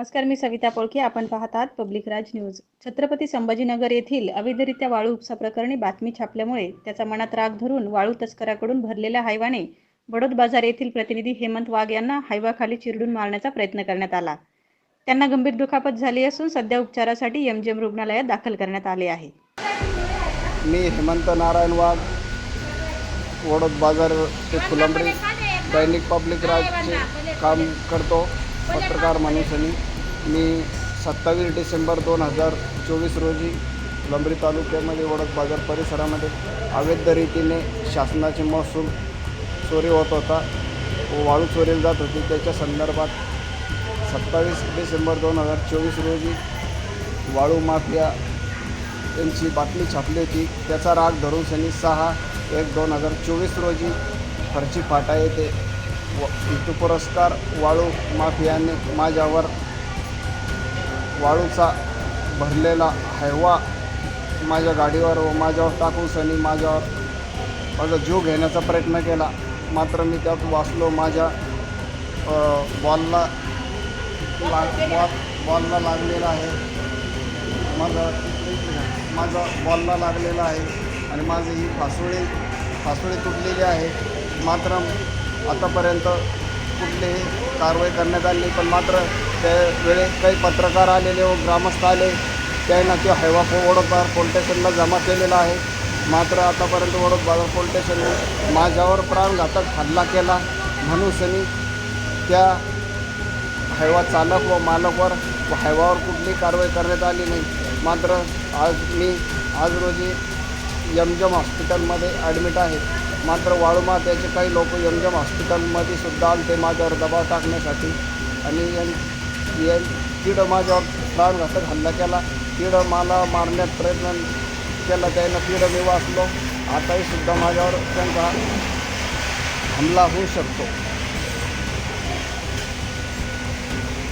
नमस्कार मी सविता पोळके. आपण पाहतात पब्लिक राज न्यूज. छत्रपती संभाजीनगर येथील अवैधरित्या वाळू उपसा प्रकरणी बातमी छापल्यामुळे त्याचा मनात राग धरून वाळू तस्कराकडून भरलेल्या हायवाने बडोद बाजार येथील प्रतिनिधी हेमंत वाघ यांना हायवाखाली चिरडून मारण्याचा प्रयत्न करण्यात आला. त्यांना गंभीर दुखापत झाली असून सध्या उपचारासाठी एमजीएम रुग्णालयात दाखल करण्यात आले आहे. मी हेमंत नारायण वाघ वडोद बाजार ते फुलंब्री. दैनिक पब्लिक राजचे काम करतो पत्रकार म्हणून मी सत्तावीस डिसेंबर दोन हजार चोवीस रोजी लंबरी तालुक्यामध्ये वडक बाजार परिसरामध्ये अवैध रीतीने शासनाचे महसूल चोरी होत होता. व वाळू चोरीला जात होती. त्याच्या संदर्भात सत्तावीस डिसेंबर दोन हजार चोवीस रोजी वाळू माफिया यांची बातमी छापली होती. त्याचा राग धरून शनी सहा एक दोन हजार चोवीस रोजी फरची फाटा येथे व पुरस्कार वाळू माफियाने माझ्यावर वाळूचा भरलेला हैवा माझ्या गाडीवर व माझ्यावर टाकून सनी माझ्यावर माझा जीव घेण्याचा प्रयत्न केला. मात्र मी त्यात वाचलो. माझ्या बॉलला लाग बॉल बॉलला लागलेला आहे. माझा माझा बॉलला लागलेला आहे आणि माझी ही फासोळी फासोळी तुटलेली आहे. मात्र आतापर्यंत कुठलीही कारवाई करण्यात आली पण मात्र त्या वेळेत काही पत्रकार आलेले व ग्रामस्थ आले त्यांना तो हैवा पो वडोदबाजार पोलीस स्टेशनला जमा केलेला आहे. मात्र आतापर्यंत वडोद बाजार पोलीस स्टेशनने माझ्यावर प्राणघातक हल्ला केला. म्हणून सनी त्या हैवा चालक व मालकवर व हैवावर कुठली कारवाई करण्यात आली नाही. मात्र आज मी आज रोजी यमजम हॉस्पिटलमध्ये ॲडमिट आहे. मात्र वाळूमा त्याचे काही लोक यमजम हॉस्पिटलमध्ये सुद्धा आले माझ्यावर दबाव टाकण्यासाठी आणि यां- यां- तिकडं माझ्यावर प्राणघातक हल्ला केला. तिकडं मला मारण्यात प्रयत्न केला त्यानं. तिकडं मी वाचलो. आताही सुद्धा माझ्यावर त्यांचा हमला होऊ शकतो.